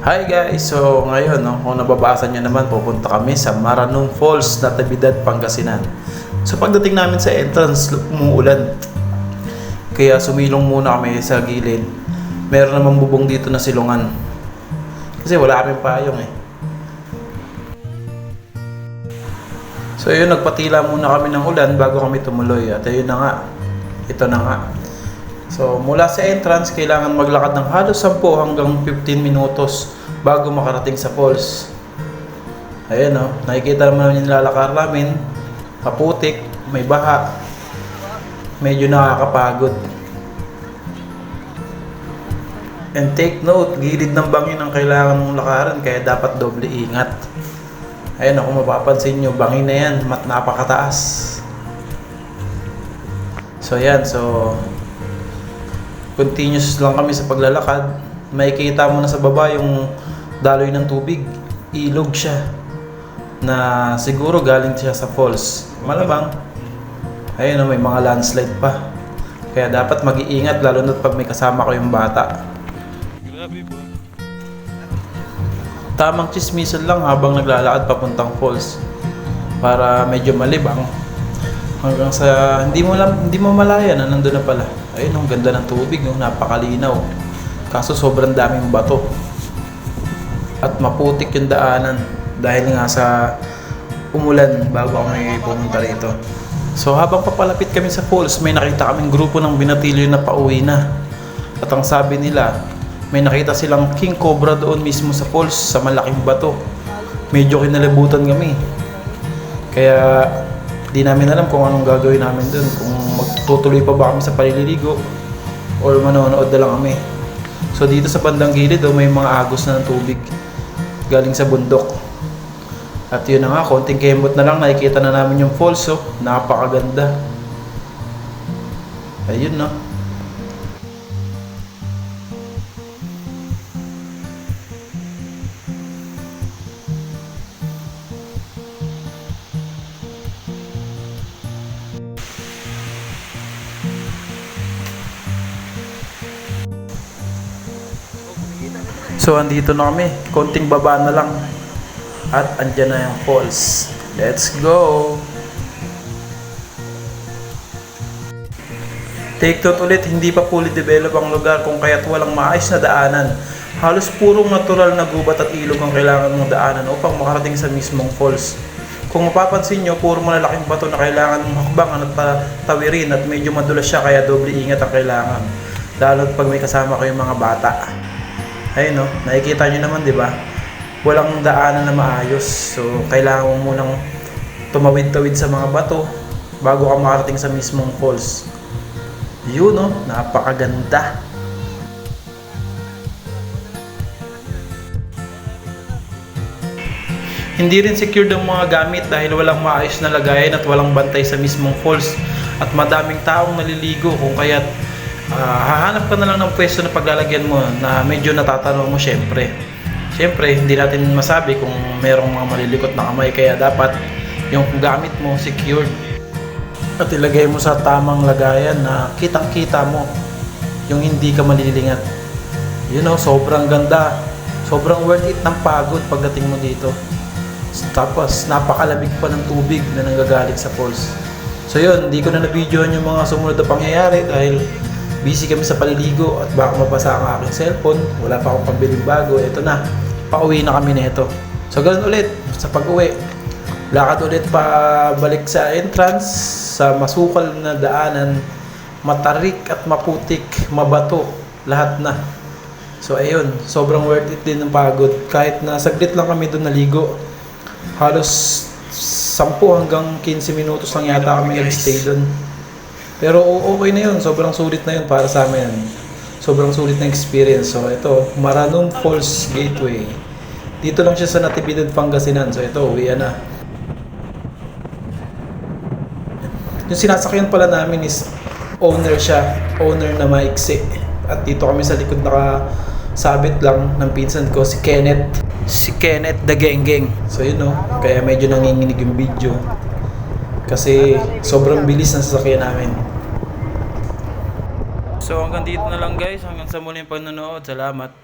Hi guys! So ngayon, no, kung nababasa nyo naman, pupunta kami sa Maranong Falls, Natividad, Pangasinan. So pagdating namin sa entrance, umuulan. Kaya sumilong muna kami sa gilid. Meron namang bubong dito na silungan. Kasi wala kaming payong eh. So yun, nagpatila muna kami ng ulan bago kami tumuloy. At ayun na nga, ito na nga. So mula sa entrance, kailangan maglakad ng halos 10 hanggang 15 minutos bago makarating sa falls. Ayan o, nakikita naman yung nilalakar namin. Kaputik, may baha. Medyo nakakapagod. And take note, gilid ng bangin ang kailangan mong lakaran kaya dapat doble ingat. Ayan o, kung mapapansin nyo, bangin na yan, mat napakataas. So yan, so continuous lang kami sa paglalakad. May kita mo na sa baba yung daloy ng tubig. Ilog siya. Na siguro galing siya sa falls. Malamang. Ayun may mga landslide pa. Kaya dapat mag-iingat lalo na pag may kasama ko yung bata. Grabe po. Tamang chismisan lang habang naglalakad papuntang falls. Para medyo malibang. Hanggang sa hindi mo lang hindi mo malaya na nandun na pala. Ayun, ang ganda ng tubig, no? napakalinaw. Kaso sobrang daming bato. At maputik yung daanan dahil nga sa umulan bago kami pumunta rito. So habang papalapit kami sa falls, may nakita kaming grupo ng binatilyo na pauwi na. At ang sabi nila, may nakita silang king cobra doon mismo sa falls sa malaking bato. Medyo kinalibutan kami. Kaya di namin alam kung anong gagawin namin doon. Kung magtutuloy pa ba kami sa palililigo or manonood na lang kami. So dito sa bandang gilid oh, may mga agos na ng tubig galing sa bundok. At yun na nga, konting kemot na lang, nakikita na namin yung falls oh. Napakaganda. Ayun no. So andito na kami, konting baba na lang. At andyan na yung falls. Let's go! Take note ulit, hindi pa fully develop ang lugar kung kaya't walang maayos na daanan. Halos purong natural na gubat at ilog ang kailangan mong daanan upang makarating sa mismong falls. Kung mapapansin nyo, puro malalaking bato na kailangan mong hakbangan at patawirin at medyo madulas siya kaya doble ingat ang kailangan. Lalo pag may kasama ko yung mga bata. Ayun no, nakikita nyo naman di ba? Walang daanan na maayos. So, kailangan mo munang tumawid-tawid sa mga bato bago ka makarating sa mismong falls. Yun no, napakaganda. Hindi rin secured ang mga gamit dahil walang maayos na lagayan at walang bantay sa mismong falls at madaming taong naliligo kung kaya't Ah, hahanap ka na lang ng pwesto na paglalagyan mo na medyo natatanong mo syempre. Syempre, hindi natin masabi kung merong mga malilikot na kamay kaya dapat yung gamit mo secured. At ilagay mo sa tamang lagayan na kitang-kita mo yung hindi ka malilingat. You know, sobrang ganda. Sobrang worth it ng pagod pagdating mo dito. Tapos, napakalamig pa ng tubig na nanggagaling sa falls. So yun, hindi ko na na-videoan yung mga sumunod na pangyayari dahil busy kami sa paliligo at baka mabasa ang aking cellphone. Wala pa akong pambiling bago. Ito na, pauwi na kami nito. So ganun ulit, sa pag-uwi. Lakad ulit pa balik sa entrance, sa masukal na daanan, matarik at maputik, mabato, lahat na. So ayun, sobrang worth it din ng pagod. Kahit na saglit lang kami doon naligo, halos 10 hanggang 15 minutos lang yata kami nag-stay doon. Pero o- okay na yun, sobrang sulit na yun para sa amin. Sobrang sulit na experience. So ito, Maranong Falls Gateway. Dito lang siya sa Natividad, Pangasinan. So ito, uwi na. Yung sinasakyan pala namin is owner siya. Owner na maiksi. At dito kami sa likod nakasabit lang ng pinsan ko, si Kenneth. Si Kenneth the Genggeng. So yun no, kaya medyo nanginginig yung video. Kasi sobrang bilis ng sasakyan namin. So hanggang dito na lang guys. Hanggang sa muling panonood. Salamat.